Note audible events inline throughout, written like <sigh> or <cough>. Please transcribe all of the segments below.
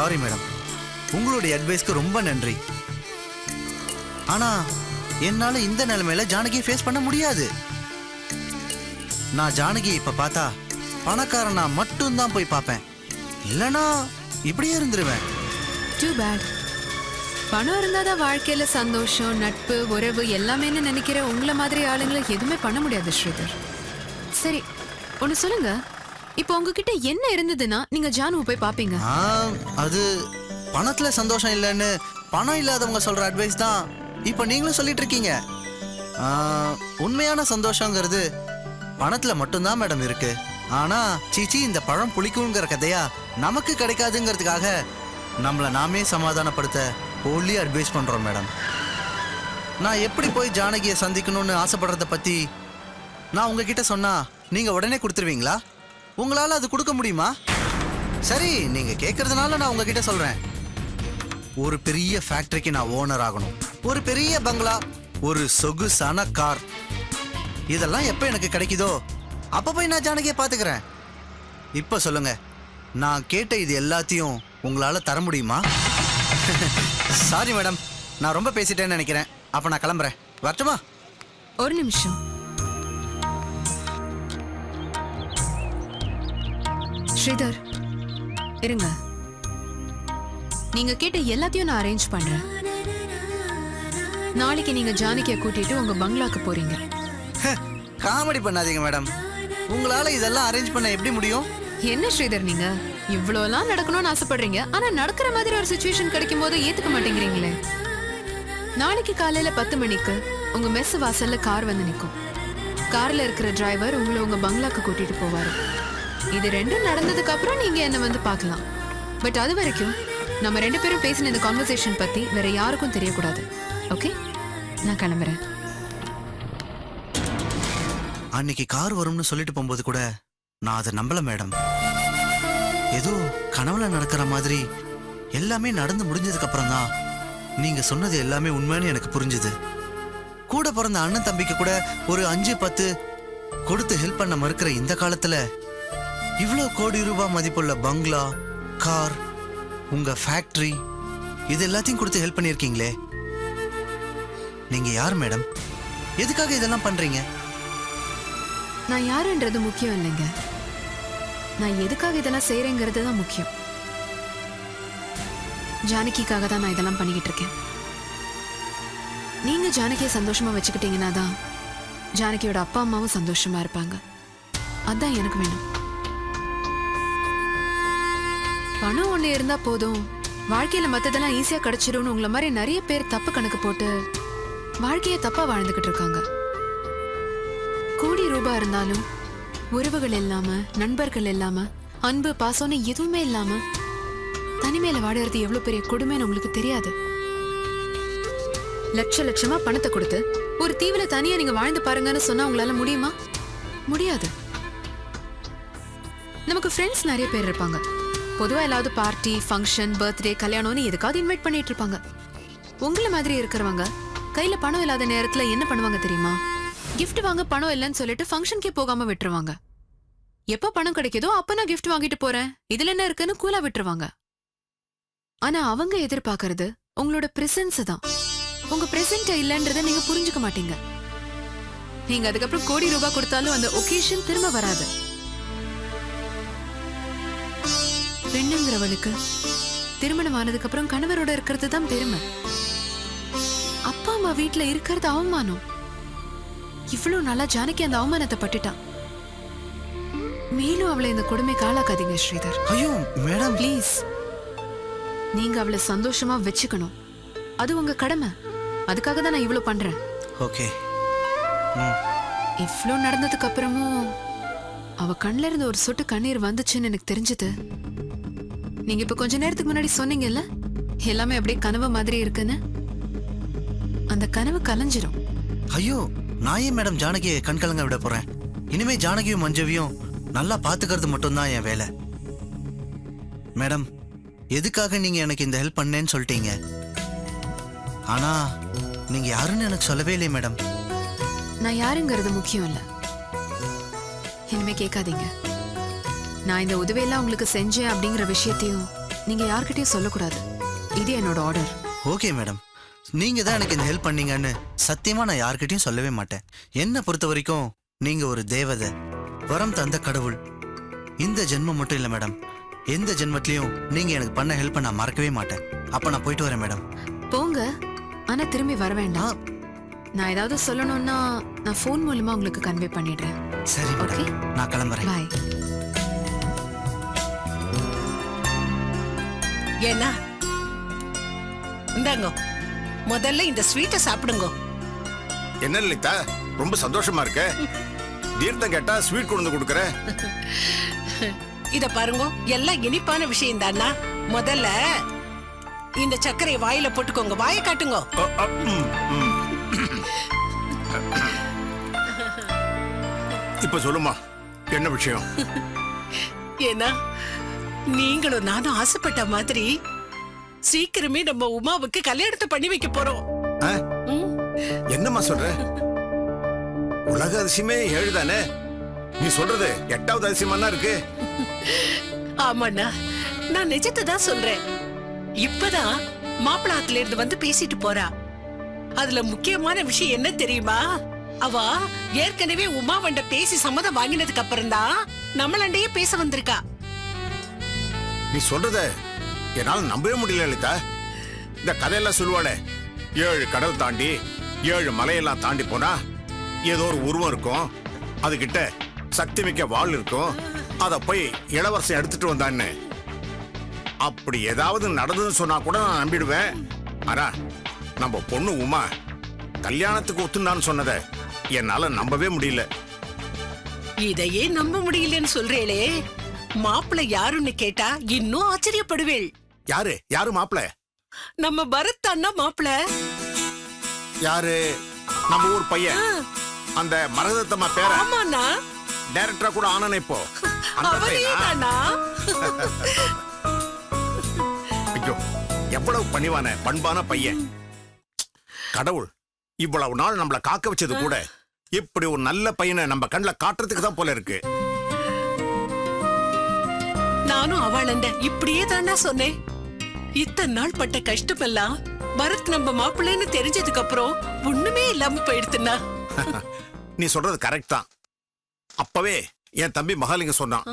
Sorry madam உங்களுடைய அட்வைஸ்க்கு ரொம்ப நன்றி. ஆனா என்னால இந்த நிலைமையில ஜானகியை ஃபேஸ் பண்ண முடியாது. நான் ஜானகி இப்ப பார்த்தா பணக்காரனா மட்டும்தான் போய் பார்ப்பேன். இல்லனா இப்படியே இருந்துருவேன். டூ பேட் பணம் இருந்தாதான் வாழ்க்கையில சந்தோஷம் நட்பு உறவு எல்லாமேன்னு நினைக்கிற உங்களை மாதிரி ஆளுங்களை எதுவுமே பண்ண முடியாது ஸ்ரீதர். சரி ஒன்று சொல்லுங்க. இப்போ உங்ககிட்ட என்ன இருந்ததுன்னா நீங்க ஜானுவை போய் பாப்பீங்க. ஆ, அது பணத்துல சந்தோஷம் இல்லைன்னு பணம் இல்லாதவங்க சொல்ற அட்வைஸ் தான் இப்போ நீங்களும் சொல்லிட்டு இருக்கீங்க. ஆ, உண்மையான சந்தோஷங்கிறது பணத்துல மட்டும்தான் மேடம் இருக்கு. ஆனா சீச்சி இந்த பழம் புளிக்குங்கிற கதையா நமக்கு கிடைக்காதுங்கிறதுக்காக நம்மளை நாமே சமாதானப்படுத்த ஒல்லி அட்வைஸ் பண்றோம் மேடம். நான் எப்படி போய் ஜானகியை சந்திக்கணும்னு ஆசைப்படுறத பத்தி நான் உங்ககிட்ட சொன்னா நீங்க உடனே கொடுத்துருவீங்களா? உங்களால அது கொடுக்க முடியுமா? சரி நீங்க கேக்குறதுனால நான் உங்ககிட்ட சொல்றேன். ஒரு பெரிய ஃபேக்டரிக்கு நான் ஓனர் ஆகணும். ஒரு பெரிய பங்களா ஒரு சொகுசான கார் இதெல்லாம் எப்ப எனக்கு கிடைக்குதோ அப்ப போய் நான் ஜானகியை பாத்துக்கிறேன். இப்ப சொல்லுங்க நான் கேட்ட இது எல்லாத்தையும் உங்களால தர முடியுமா? <laughs> சாரி மேடம் நான் ரொம்ப பேசிட்டேன்னு நினைக்கிறேன். அப்ப நான் கிளம்புறேன். வரட்டுமா? ஒரு நிமிஷம். ஸ்ரீதர் இருங்க. நீங்க கேட்ட எல்லாத்தையும் நான் அரேஞ்ச் பண்றேன். நாளைக்கு நீங்க ஜானகியை கூட்டிட்டு உங்க பங்களாக்கு போறீங்க. காமெடி பண்ணாதீங்க மேடம். உங்களால இதெல்லாம் அரேஞ்ச் பண்ண எப்படி முடியும்? என்ன ஸ்ரீதர் நீங்க? இவ்வளோலாம் நடக்கணும்னு ஆசைப்படுறீங்க. ஆனா நடக்கிற மாதிரி ஒரு சுச்சுவேஷன் கிடைக்கும் போது ஏத்துக்க மாட்டேங்கிறீங்களே. நாளைக்கு காலையில பத்து மணிக்கு உங்க மெஸ் வாசல்ல கார் வந்து நிற்கும் கார்ல இருக்கிற டிரைவர் உங்களை உங்க பங்களாக்கு கூட்டிட்டு போவாரு. இது ரெண்டும் நடந்ததுக்கு அப்புறம் நீங்க என்ன வந்து பார்க்கலாம். பட் அது வரைக்கும் நம்ம ரெண்டு பேரும் பேசின இந்த கான்வர்சேஷன் பத்தி வேற யாருக்கும் தெரியக்கூடாது. ஓகே நான் கிளம்புறேன். அன்னைக்கு கார் வரும்னு சொல்லிட்டு போகும்போது கூட நான் அதை நம்பல மேடம். ஏதோ கனவுல நடக்கிற மாதிரி எல்லாமே நடந்து முடிஞ்சதுக்கு அப்புறம் தான் நீங்க சொன்னது எல்லாமே உண்மைன்னு எனக்கு புரிஞ்சுது. கூட பிறந்த அண்ணன் தம்பிக்கு கூட ஒரு அஞ்சு பத்து கொடுத்து ஹெல்ப் பண்ண மறுக்கிற இந்த காலத்துல இவ்வளோ கோடி ரூபாய் மதிப்புள்ள பங்களா கார் உங்க ஃபேக்டரி இது எல்லாத்தையும் கொடுத்து ஹெல்ப் பண்ணியிருக்கீங்களே? நீங்க யார் மேடம் எதுக்காக இதெல்லாம் பண்றீங்க? நான் யாருன்றது முக்கியம் இல்லைங்க. நான் எதுக்காக இதெல்லாம் செய்யறேங்கிறது தான் முக்கியம். ஜானகிக்காக தான் நான் இதெல்லாம் பண்ணிக்கிட்டு இருக்கேன். நீங்க ஜானகியை சந்தோஷமா வச்சுக்கிட்டீங்கன்னா தான் ஜானகியோட அப்பா அம்மாவும் சந்தோஷமா இருப்பாங்க. அதான் எனக்கு வேணும். பணம் ஒண்ணு இருந்தா போதும். வாழ்க்கையில மத்ததெல்லாம் ஈஸியா கிடைச்சிடும்னு உங்களை மாதிரி நிறைய பேர் தப்பு கணக்கு போட்டு வாழ்க்கைய தப்பா வாழ்ந்துகிட்டு இருக்காங்க. கோடி ரூபாய் இருந்தாலும் உறவுகள் இல்லாம நண்பர்கள் இல்லாம அன்பு பாசம்னு எதுவுமே இல்லாம தனிமையில வாடுறது எவ்வளவு பெரிய கொடுமைன்னு உங்களுக்கு தெரியாது. லட்ச லட்சமா பணத்தை கொடுத்து ஒரு தீவுல தனியா நீங்க வாழ்ந்து பாருங்கன்னு சொன்னா உங்களால முடியுமா? முடியாது. நமக்கு ஃப்ரெண்ட்ஸ் நிறைய பேர் இருப்பாங்க. பொதுவா ஏதாவது பார்ட்டி ஃபங்க்ஷன் பர்த்டே கல்யாணம்னு எதுக்காவது இன்வைட் பண்ணிட்டு இருப்பாங்க உங்களை மாதிரி இருக்கிறவங்க கையில பணம் இல்லாத நேரத்துல என்ன பண்ணுவாங்க தெரியுமா? கிஃப்ட் வாங்க பணம் இல்லைன்னு சொல்லிட்டு ஃபங்க்ஷனுக்கே போகாம விட்டுருவாங்க. எப்ப பணம் கிடைக்குதோ அப்ப நான் கிஃப்ட் வாங்கிட்டு போறேன். இதுல என்ன இருக்குன்னு கூலா விட்டுருவாங்க. ஆனா அவங்க எதிர்பார்க்கறது உங்களோட பிரசன்ஸ் தான். உங்க பிரசன்ட் இல்லைன்றத நீங்க புரிஞ்சுக்க மாட்டீங்க. நீங்க அதுக்கப்புறம் கோடி ரூபாய் கொடுத்தாலும் அந்த ஒகேஷன் திரும்ப வராது. பெண்ணுங்கிறவளுக்கு திருமணம் ஆனதுக்கு அப்புறம் கணவரோட இருக்கிறது தான் பெருமை. அப்பா அம்மா வீட்ல இருக்கிறது அவமானம். இவ்வளவு நாளா ஜானகி அந்த அவமானத்தை பட்டுட்டான். மேலும் அவளை இந்த கொடுமை காலாக்காதீங்க ஸ்ரீதர். ஐயோ மேடம். ப்ளீஸ். நீங்க அவளை சந்தோஷமா வச்சுக்கணும். அது உங்க கடமை. அதுக்காக தான் நான் இவ்வளவு பண்றேன். ஓகே. ம். இவ்ளோ நடந்ததுக்கு அப்புறமும் அவ கண்ணுல இருந்து ஒரு சொட்டு கண்ணீர் வந்துச்சுன்னு எனக்கு தெரிஞ்சது. நீங்க இப்ப கொஞ்ச நேரத்துக்கு முன்னாடி சொன்னீங்கல்ல? எல்லாமே அப்படியே கனவு மாதிரி இருக்குன்னு? அந்த கனவு கலைஞ்சிரும். ஐயோ நான் ஏன் மேடம் ஜானகியை கண் கலங்க விட போறேன்? இனிமே ஜானகியும் மஞ்சவியும் நல்லா பாத்துக்கிறது மட்டும்தான் என் வேலை. மேடம் எதுக்காக நீங்க எனக்கு இந்த ஹெல்ப் பண்ணேன்னு சொல்லிட்டீங்க? ஆனா நீங்க யாருன்னு எனக்கு சொல்லவே இல்லையே மேடம். நான் யாருங்கிறது முக்கியம் இல்ல. இனிமே கேட்காதீங்க. நான் இந்த உதவியெல்லாம் உங்களுக்கு செஞ்சேன் அப்படிங்கிற விஷயத்தையும் நீங்க யார்கிட்டயும் சொல்லக்கூடாது. இது என்னோட ஆர்டர் ஓகே மேடம். நீங்க தான் எனக்கு இந்த ஹெல்ப் பண்ணீங்கன்னு சத்தியமா நான் யார்கிட்டயும் சொல்லவே மாட்டேன். என்னை பொறுத்த வரைக்கும் நீங்க ஒரு தேவதை. வரம் தந்த கடவுள். இந்த ஜென்மம் மட்டும் இல்லை மேடம். எந்த ஜென்மத்திலையும் நீங்க எனக்கு பண்ண ஹெல்ப்பை நான் மறக்கவே மாட்டேன். அப்ப நான் போயிட்டு வரேன் மேடம். போங்க. ஆனா திரும்பி வர வேண்டாம். நான் ஏதாவது சொல்லணும்னா நான் ஃபோன் மூலமா உங்களுக்கு கன்வே பண்ணிடுறேன். சரி. மேடம். நான் கிளம்புறேன். பாய் ஏன்னா இந்தாங்க முதல்ல இந்த ஸ்வீட்டை சாப்பிடுங்க. என்ன லலிதா? ரொம்ப சந்தோஷமா இருக்க? தீர்த்தம் கேட்டா ஸ்வீட் கொண்டு கொடுக்கற இத பாருங்க எல்லாம் இனிப்பான விஷயம் தானா? முதல்ல இந்த சர்க்கரையை வாயில போட்டுக்கோங்க. வாயை காட்டுங்க. இப்ப சொல்லுமா என்ன விஷயம்? ஏன்னா நீங்களும் நானும் ஆசைப்பட்ட மாதிரி சீக்கிரமே நம்ம உமாவுக்கு கல்யாணத்தை பண்ணி வைக்க போறோம். என்னம்மா சொல்ற? உலக அதிசயமே ஏழு தானே? நீ சொல்றது எட்டாவது அதிசயமா இருக்கு. ஆமாண்ணா நான் நிஜத்தை தான் சொல்றேன். இப்பதான் மாப்பிளாத்துல இருந்து வந்து பேசிட்டு போறா. அதுல முக்கியமான விஷயம் என்ன தெரியுமா? அவ ஏற்கனவே உமாவண்ட பேசி சம்மதம் வாங்கினதுக்கு அப்புறம் தான் நம்மளண்டையே பேச வந்திருக்கா. நீ சொல்றத என்னால நம்பவே முடியல லலிதா. இந்த கதையெல்லாம் சொல்லுவாளே ஏழு கடல் தாண்டி ஏழு மலையெல்லாம் தாண்டி போனா ஏதோ ஒரு உருவம் இருக்கும். அதுகிட்ட சக்தி மிக்க வாள் இருக்கும். அத போய் இளவரசன் எடுத்துட்டு வந்தான்னு. அப்படி ஏதாவது நடந்ததுன்னு சொன்னா கூட நான் நம்பிடுவேன். ஆனா நம்ம பொண்ணு உமா கல்யாணத்துக்கு ஒத்துண்டான்னு சொன்னதை என்னால நம்பவே முடியல. இதையே நம்ப முடியலன்னு சொல்றேளே மாப்பிள்ளை யாருன்னு கேட்டா இன்னும் ஆச்சரியப்படுவேள். யாரு? யாரு மாப்பிள? நம்ம பரத் அண்ணா மாப்பிள்ளை யாரு? நம்ம ஊர் பையன். அந்த மரகதத்தம்மா பேர ஆமாண்ணா. டைரக்டரா கூட ஆனனே இப்போ. ஐயோ எவ்வளவு பணிவான பண்பான பையன். கடவுள் இவ்வளவு நாள் நம்மள காக்க வச்சது கூட இப்படி ஒரு நல்ல பையனை நம்ம கண்ணுல காட்டுறதுக்கு தான் போல இருக்கு. நானும் அவளண்ட இப்படியே தானா சொன்னேன். இத்தனை நாள் பட்ட கஷ்டமெல்லாம் பரத் நம்ம மாப்பிள்ளைன்னு தெரிஞ்சதுக்கு அப்புறம் ஒண்ணுமே இல்லாம போயிடுத்துனா <laughs> நீ சொல்றது கரெக்ட் தான். அப்பவே என் தம்பி மகாலிங்க சொன்னான்.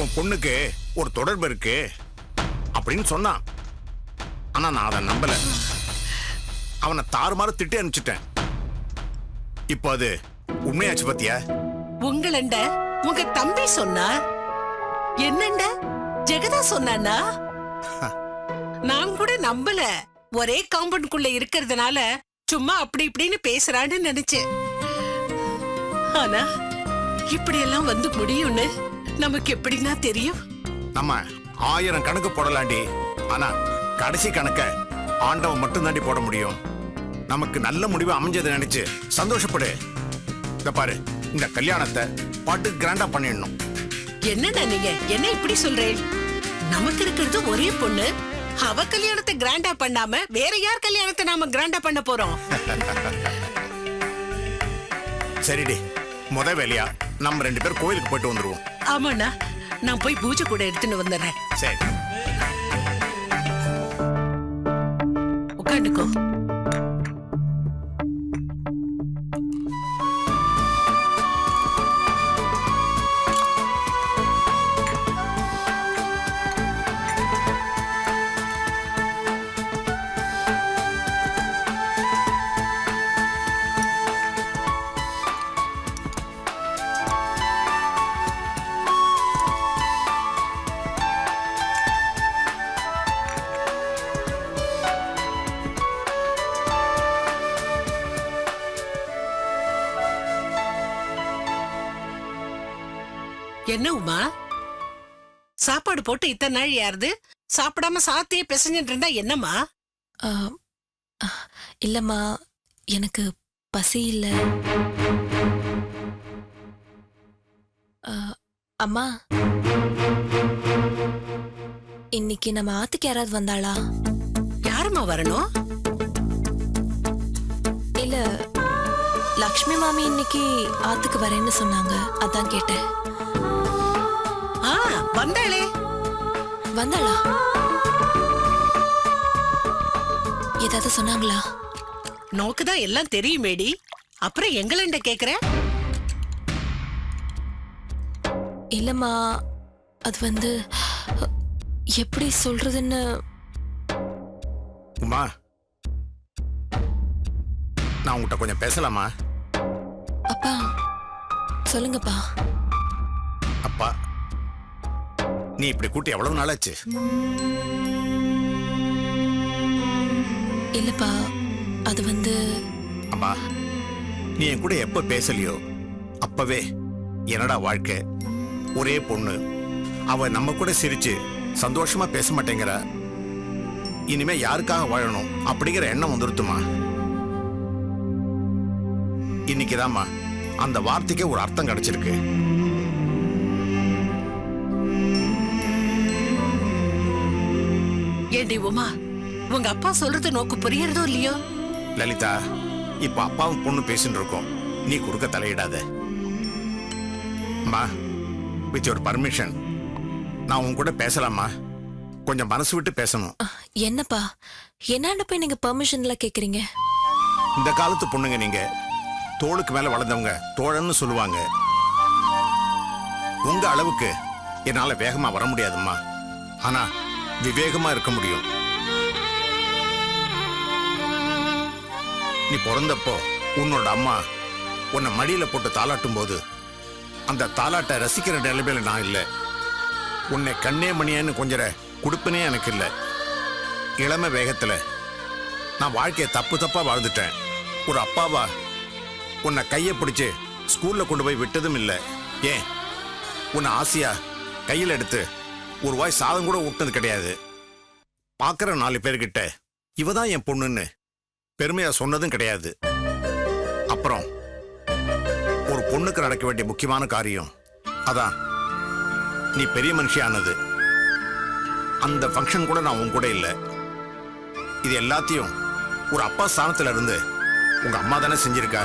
உன் பொண்ணுக்கு ஒரு தொடர்பு இருக்கு அப்படின்னு சொன்னான். ஆனா நான் அதை நம்பல. அவனை தாறுமாறு திட்டி அனுப்பிச்சிட்டேன். இப்போ அது உண்மையாச்சு பத்தியா? உங்களண்ட உங்க தம்பி சொன்னா என்னண்ட ஜெகதா சொன்னானா? நான் கூட நம்பல. ஒரே காம்பவுண்ட்குள்ள இருக்கிறதுனால சும்மா அப்படி இப்படின்னு பேசுறான்னு நினைச்சேன். ஆனா இப்படி எல்லாம் வந்து முடியும்னு நமக்கு எப்படின்னா தெரியும். நம்ம ஆயிரம் கணக்கு போடலாண்டி. ஆனா கடைசி கணக்க ஆண்டவன் மட்டும் தாண்டி போட முடியும். நமக்கு நல்ல முடிவு அமைஞ்சதை நினைச்சு சந்தோஷப்படு. இந்த பாரு இந்த கல்யாணத்தை பாட்டு கிராண்டா பண்ணிடணும். என்னண்ணா நீங்க? என்ன இப்படி சொல்றேன் நமக்கு இருக்கிறது ஒரே பொண்ணு. அவ கல்யாணத்தை கிராண்டா பண்ணாம வேற யார் கல்யாணத்தை நாம கிராண்டா பண்ண போறோம்? சரிடி முத வேலையா? நம்ம ரெண்டு பேரும் கோயிலுக்கு போயிட்டு வந்துருவோம். ஆமாண்ணா நான் போய் பூஜை கூட எடுத்துன்னு வந்துடுறேன். சரி. உட்காந்துக்கோ. என்ன உமா சாப்பாடு போட்டு இத்தனை நாள் யாருது? சாப்பிடாம சாத்தையே பிசைஞ்சிட்டு இருந்தா என்னம்மா? ஆ, ஆ, இல்லம்மா எனக்கு பசி இல்ல. ஆ, அம்மா. இன்னைக்கு நம்ம ஆத்துக்கு யாராவது வந்தாளா? யாரும்மா வரணும்? இல்ல லக்ஷ்மி மாமி இன்னைக்கு ஆத்துக்கு வரேன்னு சொன்னாங்க. அதான் கேட்டேன். வந்தாளே. வந்தாளா? ஏதாவது சொன்னாங்களா? நோக்குதான் எல்லாம் தெரியுமேடி. அப்புறம் எங்களண்ட கேக்குற? இல்லம்மா அது வந்து எப்படி சொல்றதுன்னு. உமா. நான் உங்ககிட்ட கொஞ்சம் பேசலாமா? அப்பா சொல்லுங்கப்பா. அப்பா நீ இப்படி கூட்டி எவ்வளவு நாளாச்சு? இல்லப்பா அது வந்து அம்மா நீ என் கூட எப்ப பேசலையோ அப்பவே என்னடா வாழ்க்கை? ஒரே பொண்ணு. அவ நம்ம கூட சிரிச்சு சந்தோஷமா பேச மாட்டேங்கிறா. இனிமே யாருக்காக வாழணும் அப்படிங்கிற எண்ணம் வந்துருத்துமா? இன்னைக்குதாம்மா அந்த வார்த்தைக்கே ஒரு அர்த்தம் கிடைச்சிருக்கு. ஏண்டி உமா. உங்க அப்பா சொல்றது நோக்கு புரியறதோ இல்லையோ? லலிதா இப்ப அப்பாவும் பொண்ணு பேசிட்டு இருக்கோம். நீ குறுக்க தலையிடாத. அம்மா வித் யுவர் பர்மிஷன் நான் உன் கூட பேசலாமா? கொஞ்சம் மனசு விட்டு பேசணும். என்னப்பா? என்னாண்ட போய் நீங்க பெர்மிஷன்ல கேக்குறீங்க? இந்த காலத்து பொண்ணுங்க நீங்க. தோளுக்கு மேல வளர்ந்தவங்க தோழன்னு சொல்லுவாங்க. உங்க அளவுக்கு என்னால வேகமா வர முடியாதும்மா. ஆனா விவேகமா இருக்க முடியும். நீ பிறந்தப்போ உன்னோட அம்மா உன்னை மடியில போட்டு தாளாட்டும் போது அந்த தாலாட்டை ரசிக்கிற நிலைமையில நான் இல்லை. உன்னை கண்ணே மணியான்னு கொஞ்சற குடுப்பனே எனக்கு இல்லை. இளமை வேகத்துல நான் வாழ்க்கையை தப்பு தப்பா வாழ்ந்துட்டேன். ஒரு அப்பாவா உன்னை கையை பிடிச்சு ஸ்கூல்ல கொண்டு போய் விட்டதும் இல்லை. ஏன்? உன்னை ஆசையா கையில் எடுத்து ஒரு வாய் சாதம் கூட ஊட்டினது கிடையாது. பார்க்குற நாலு பேர்கிட்ட இவ தான் என் பொண்ணுன்னு பெருமையாக சொன்னதும் கிடையாது. அப்புறம் ஒரு பொண்ணுக்கு நடக்க வேண்டிய முக்கியமான காரியம் அதான் நீ பெரிய மனுஷியானது. அந்த ஃபங்க்ஷன் கூட நான் உன் கூட இல்லை. இது எல்லாத்தையும் ஒரு அப்பா ஸ்தானத்தில் இருந்து உங்கள் அம்மா தானே செஞ்சிருக்கா